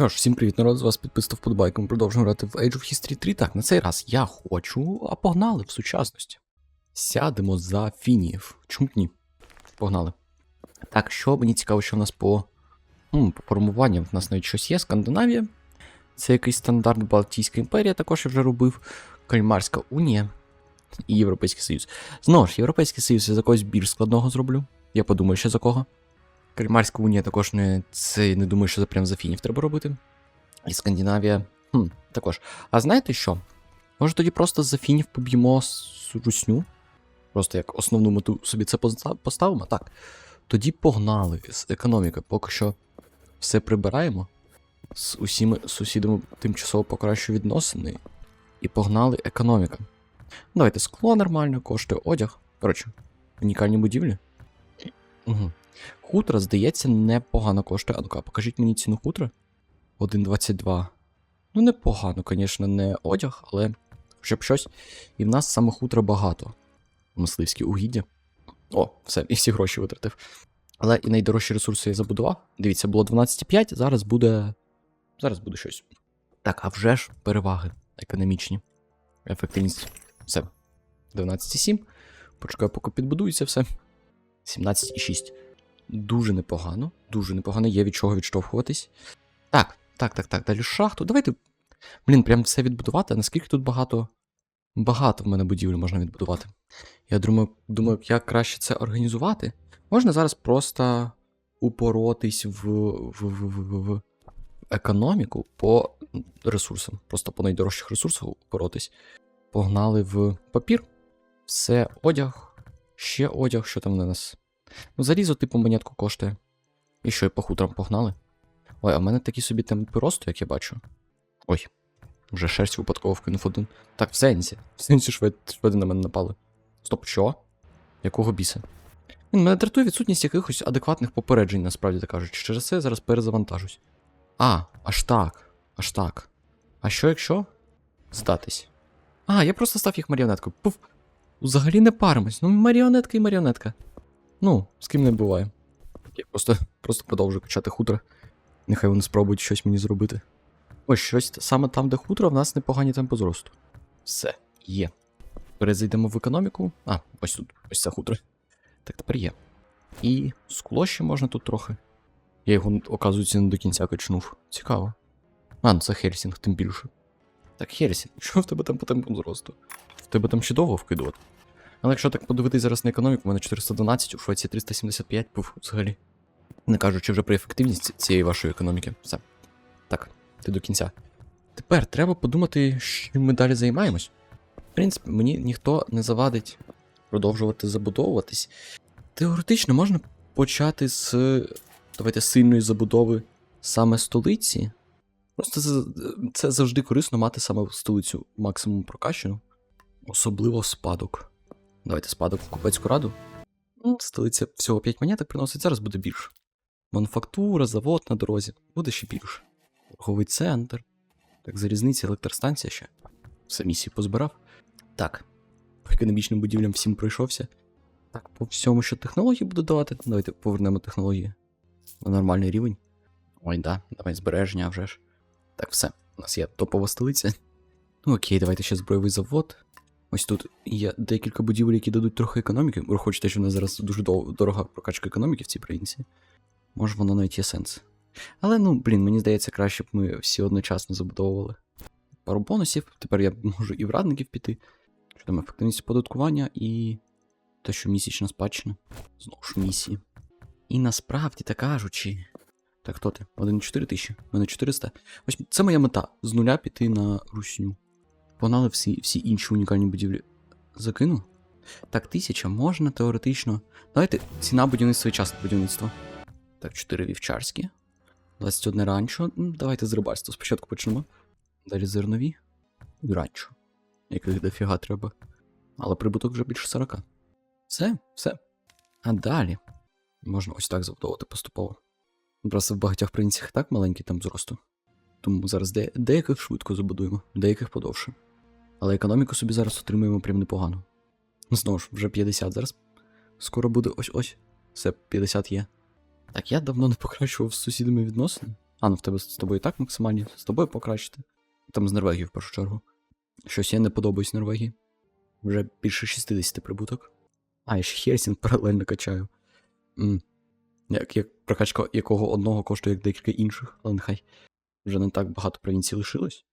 Ну ж, всім привіт, народ, з вас підписав вподобайку. Ми продовжуємо грати в Age of History 3. Так, на цей раз я хочу, а погнали в сучасності. Сядемо за фініїв. Чому б ні? Погнали. Так, що мені цікаво, що в нас по, м, по формуванням. В нас навіть щось є. Скандинавія. Це якийсь стандарт Балтійська імперія, також я вже робив. Кальмарська унія і Європейський Союз. Знову ж, Європейський Союз я за когось більш складного зроблю. Я подумаю, ще за кого. Кальмарська унія також не це не думаю, що це прям за фінів треба робити. І Скандинавія. Хм, також. А знаєте що? Може тоді просто за фінів поб'ємо русню? Просто як основну мету собі це поставимо? Так. Тоді погнали з економіки. Поки що все прибираємо. З усіми сусідами тимчасово покращу відносини. І погнали економіка. Давайте скло нормально, коштує одяг. Коротше, унікальні будівлі. Угу. Хутро, здається, непогано коштує. А ну-ка, покажіть мені ціну хутра. 1,22. Ну, непогано, звісно, не одяг, але хоча б щось. І в нас саме хутра багато. Мисливські угіддя. О, все, і всі гроші витратив. Але і найдорожчі ресурси я забудував. Дивіться, було 12,5, зараз буде. Зараз буде щось. Так, а вже ж переваги економічні. Ефективність. Все. 12,7. Почекаю, поки підбудується все. 17,6. Дуже непогано, дуже непогано, є від чого відштовхуватись. Так, так, так, так, далі шахту. Давайте. Блін, прям все відбудувати. Наскільки тут багато. Багато в мене будівель можна відбудувати. Я думаю, думаю, як краще це організувати. Можна зараз просто упоротись в, в, в, в, в економіку по ресурсам. Просто по найдорожчих ресурсах упоротись. Погнали в папір. Все, одяг. Ще одяг, що там на нас? Ну, залізо, типу, монетку коштує. І що, і по хутрам погнали? Ой, а в мене такі собі темпи росту, як я бачу. Ой, вже шерсть випадково вкинув один. Так, в сенсі. В сенсі швед, на мене напали. Стоп, що? Якого біса? Він мене дратує відсутність якихось адекватних попереджень, насправді так кажучи. Через це я зараз перезавантажусь. А, аж так. Аж так. А що якщо? Здатись. А, я просто став їх маріонеткою. Пуф. Взагалі не паримось. Ну, маріонетка і маріонетка. Ну, з ким не буває. Я просто, просто продовжую качати хутро. Нехай вони спробують щось мені зробити. Ось щось саме там, де хутро, в нас непогані темпи зросту. Все, є. Перезайдемо в економіку. А, ось тут, ось це хутро. Так, тепер є. І скло ще можна тут трохи. Я його, оказується, не до кінця качнув. Цікаво. А, ну це Хельсінг, тим більше. Так, Хельсінг, що в тебе там по темпам зросту? В тебе там ще довго вкидувати? Але якщо так подивитись зараз на економіку, у мене 412, у Швеції 375, пуф, взагалі. Не кажучи вже про ефективність цієї вашої економіки. Все. Так, ти до кінця. Тепер треба подумати, чим ми далі займаємось. В принципі, мені ніхто не завадить продовжувати забудовуватись. Теоретично можна почати з давайте сильної забудови саме столиці. Просто це, це завжди корисно мати саме столицю максимум прокачану, особливо спадок. Давайте спадок в Купецьку раду. Ну, Столиця всього 5 монеток приносить, зараз буде більше. Мануфактура, завод на дорозі, буде ще більше. Торговий центр. Так, залізниця, електростанція ще. Все місії позбирав. Так. По економічним будівлям всім пройшовся. Так, по всьому, що технології буду давати. Давайте повернемо технології на нормальний рівень. Ой, да, давай збереження а вже ж. Так, все. У нас є топова столиця. Ну окей, давайте ще збройовий завод. Ось тут є декілька будівель, які дадуть трохи економіки. Враховуючи, що в нас зараз дуже дорога прокачка економіки в цій провінції. Може, воно навіть є сенс. Але ну, блін, мені здається, краще б ми всі одночасно забудовували. Пару бонусів. Тепер я можу і в радників піти. Що там ефективність оподаткування і. те, що місячна спадщина. Знову ж місії. І насправді, так кажучи. Так, хто ти? 1,4 тисячі, мене 400. Ось це моя мета з нуля піти на русню. Погнали всі, всі інші унікальні будівлі. Закину. Так, тисяча можна теоретично. Давайте ціна будівництва і час будівництва. Так, 4 вівчарські. 21 ранчо. Давайте з рибальства спочатку почнемо. Далі зернові. І ранчо. Яких дофіга треба. Але прибуток вже більше 40. Все, все. А далі. Можна ось так забудовувати поступово. Просто в багатьох провінціях так маленький там зросту. Тому зараз де... деяких швидко забудуємо, деяких подовше. Але економіку собі зараз отримуємо прям непогано. Знову ж, вже 50 зараз. Скоро буде ось ось. Все, 50 є. Так, я давно не покращував з сусідами відносини. А, ну в тебе з тобою і так максимальні, з тобою покращити. Там з Норвегії в першу чергу. Щось я не подобаюсь Норвегії. Вже більше 60 прибуток. А, я ще Хельсінг паралельно качаю. М. Як, як прокачка якого одного коштує як декілька інших, але нехай вже не так багато провінцій лишилось.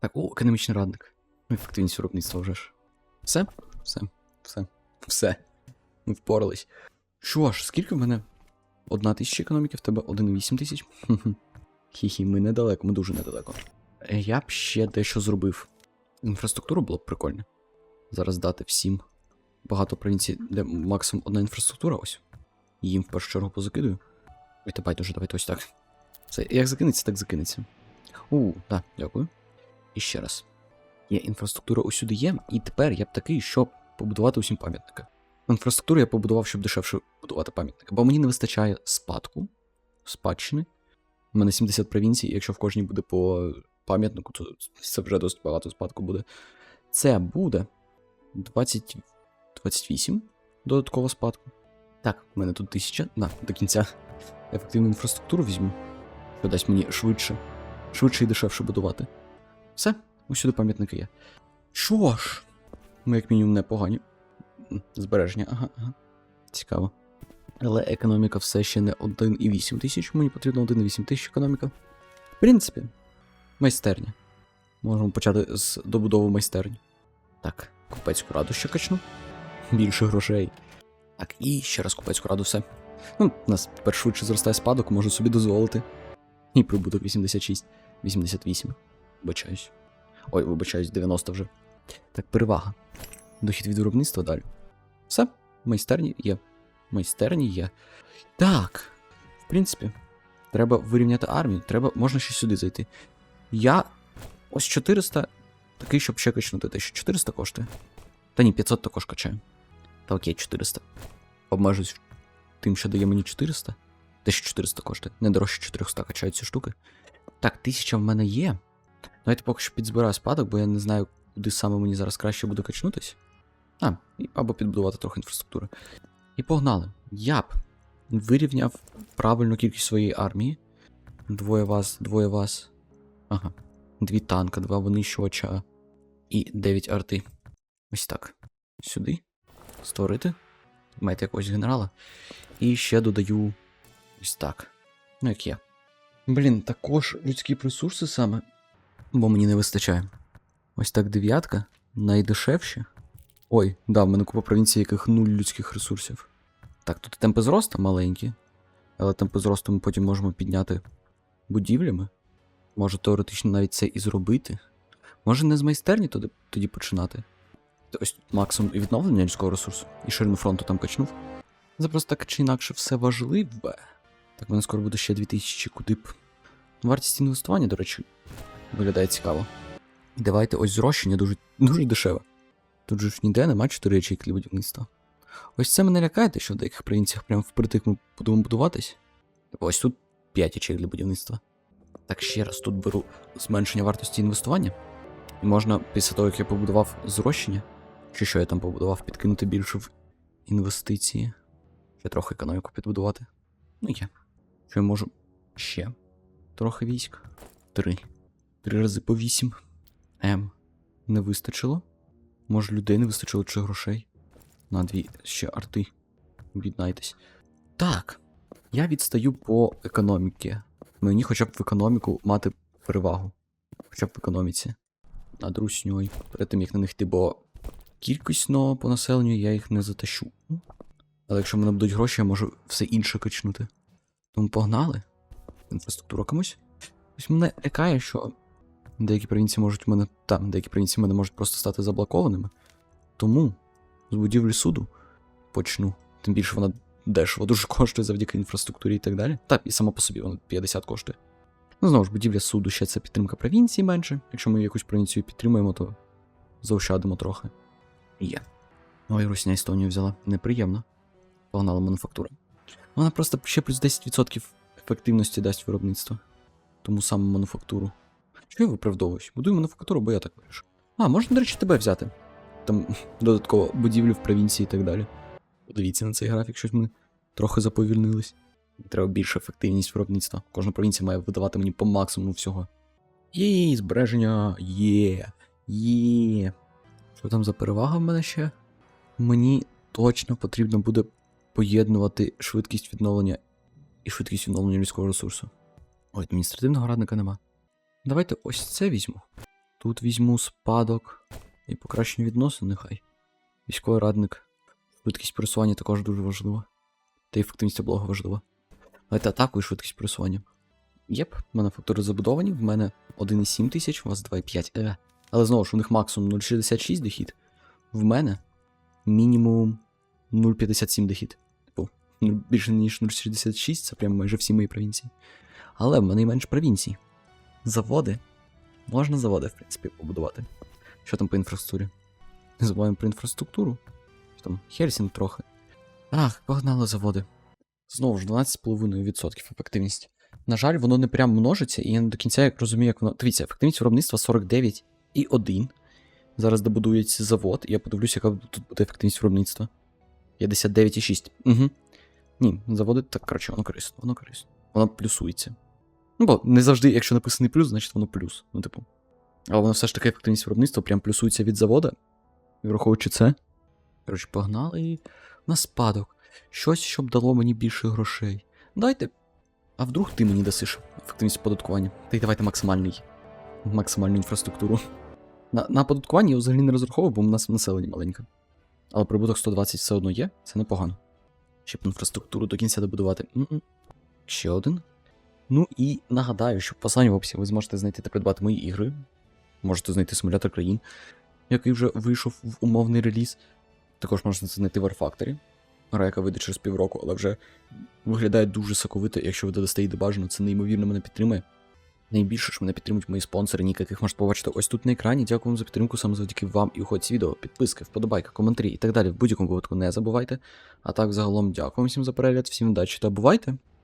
Так, о, економічний радник. Ефективність виробництва вже ж. Все? Все, все, все. Ми впорались. Що ж, скільки в мене? Одна тисяча економіки, в тебе 1,8 тисяч? Хі-хі, ми недалеко, ми дуже недалеко. Е, Я б ще дещо зробив. Інфраструктуру було б прикольно. Зараз дати всім багато провінцій, де максимум одна інфраструктура ось. Їм в першу чергу позакидую. Ой, та байдуже, давайте ось так. Все, як закинеться, так закинеться. У, так, дякую. І ще раз. Є інфраструктура усюди є, і тепер я б такий, щоб побудувати усім пам'ятники. Інфраструктуру я побудував, щоб дешевше будувати пам'ятники, бо мені не вистачає спадку, спадщини. У мене 70 провінцій, і якщо в кожній буде по пам'ятнику, то це вже досить багато спадку буде. Це буде 20, 28 додатково спадку. Так, в мене тут 1000. На, до кінця ефективну інфраструктуру візьму, що дасть мені швидше, швидше і дешевше будувати. Все, усюди пам'ятники є. Що ж, ми як мінімум непогані. Збереження, ага, ага. Цікаво. Але економіка все ще не 1,8 тисяч, мені потрібно 1,8 тисяч економіка. В принципі, майстерня. Можемо почати з добудови майстерні. Так, купецьку раду ще качну. Більше грошей. Так, і ще раз купецьку раду все. Ну, у нас тепер швидше зростає спадок, можу собі дозволити. І прибуток 86, 88. Вибачаюсь. Ой, вибачаюсь, 90 вже. Так, перевага. Дохід від виробництва далі. Все, майстерні є. Майстерні є. Так. В принципі, треба вирівняти армію. Треба, можна ще сюди зайти. Я. Ось 400. Такий, щоб ще качнути. Те, що 400 коштує. Та ні, 500 також качаю. Та окей, 400. Обмежусь тим, що дає мені 400. Те, що 400 коштує. Не дорожче 400 качають ці штуки. Так, 1000 в мене є. Давайте поки що підзбираю спадок, бо я не знаю, куди саме мені зараз краще буде качнутись. А, або підбудувати трохи інфраструктури. І погнали. Я б вирівняв правильну кількість своєї армії. Двоє вас, двоє вас. Ага. Дві танка, два винищувача і 9 арти. Ось так. Сюди. Створити. Маєте якогось генерала. І ще додаю. Ось так. Ну, як є. Блін, також людські ресурси саме. Бо мені не вистачає. Ось так дев'ятка. Найдешевші. Ой, да, в мене купа провінцій, яких нуль людських ресурсів. Так, тут темпи зросту маленькі, але темпи зросту ми потім можемо підняти будівлями. Може теоретично навіть це і зробити. Може не з майстерні тоді, тоді починати. Ось максимум і відновлення людського ресурсу, і ширину фронту там качнув. Це просто так чи інакше все важливе. Так, в мене скоро буде ще 2000, куди б. Вартість інвестування, до речі, виглядає цікаво. І давайте ось зрощення дуже, дуже дешеве. Тут же ж ніде нема 4 ячейки для будівництва. Ось це мене лякає, те, що в деяких провінціях прямо впритик ми будемо будуватись. Ось тут 5 ячеїк для будівництва. Так ще раз тут беру зменшення вартості інвестування. І можна після того, як я побудував зрощення, чи що я там побудував, підкинути більше в інвестиції. Ще трохи економіку підбудувати. Ну є. Що я можу ще трохи військ. Три. Три рази по вісім. М. Не вистачило. Може, людей не вистачило чи грошей. На дві ще арти. Об'єднайтесь. Так. Я відстаю по економіки. Мені хоча б в економіку мати перевагу. Хоча б в економіці. Над русньою. Перед тим як на них йти, бо кількісно по населенню я їх не затащу. Але якщо в мене будуть гроші, я можу все інше качнути. Тому погнали. Інфраструктура комусь. Ось мене лякає, що деякі провінції можуть в мене. Там, деякі провінції в мене можуть просто стати заблокованими. Тому з будівлі суду почну. Тим більше вона дешево дуже коштує завдяки інфраструктурі і так далі. Так, і сама по собі вона 50 коштує. Ну, знову ж, будівля суду ще це підтримка провінції менше. Якщо ми якусь провінцію підтримуємо, то заощадимо трохи. Є. Ой, Русня Естонію взяла. Неприємно. Погнала мануфактура. Вона просто ще плюс 10% ефективності дасть виробництво. Тому саме мануфактуру. Що я виправдовуюсь? Будую мануфактуру, бо я так вирішив. А, можна, до речі, тебе взяти. Там додатково будівлю в провінції і так далі. Подивіться на цей графік, щось ми трохи заповільнились. Треба більша ефективність виробництва. Кожна провінція має видавати мені по максимуму всього. Є, збереження, є, є. Що там за перевага в мене ще? Мені точно потрібно буде поєднувати швидкість відновлення і швидкість відновлення людського ресурсу. Ой, адміністративного радника нема. Давайте ось це візьму. Тут візьму спадок і покращення відносин, нехай. Військовий радник. Швидкість пересування також дуже важлива. Та й ефективність облоги важлива. Давайте атаку і швидкість пересування. Єп, в мене фактори забудовані, в мене 1,7 тисяч, у вас 2,5. Е. Але знову ж у них максимум 0,66 дохід. В мене мінімум 0,57 дохід. Типу, більше ніж 0,66, це прям майже всі мої провінції. Але в мене і менш провінцій. Заводи. Можна заводи, в принципі, побудувати. Що там по інфраструктурі? Не забуваємо про інфраструктуру. Що Там Хельсінг трохи. Ах, погнали заводи. Знову ж 12,5% ефективність. На жаль, воно не прям множиться, і я не до кінця як розумію, як воно. Дивіться, ефективність виробництва 49,1. Зараз добудується завод, і я подивлюся, яка тут буде ефективність виробництва. 59,6. Угу. Ні, заводи так, коротше, воно корисно, воно корисно. Воно плюсується. Ну, бо не завжди, якщо написаний плюс, значить воно плюс. Ну, типу. Але воно все ж таки ефективність виробництва прям плюсується від завода. І враховуючи це. Коротше, погнали на спадок. Щось, щоб дало мені більше грошей. Дайте. А вдруг ти мені дасиш ефективність оподаткування? Та й давайте максимальний. Максимальну інфраструктуру. На, на я взагалі не розраховую, бо у нас населення маленьке. Але прибуток 120 все одно є, це непогано. Щоб інфраструктуру до кінця добудувати. М-м. Ще один. Ну і нагадаю, що в посланні в описі ви зможете знайти та придбати мої ігри. Можете знайти симулятор країн, який вже вийшов в умовний реліз. Також можна знайти War Factory, гра, яка вийде через півроку, але вже виглядає дуже соковито, якщо ви додасте її бажано, це неймовірно мене підтримує. Найбільше, що мене підтримують мої спонсори, ніки, яких можете побачити ось тут на екрані. Дякую вам за підтримку саме завдяки вам і уходці відео, підписки, вподобайка, коментарі і так далі. В будь-якому випадку не забувайте. А так, загалом, дякую всім за перегляд, всім удачі та бувайте!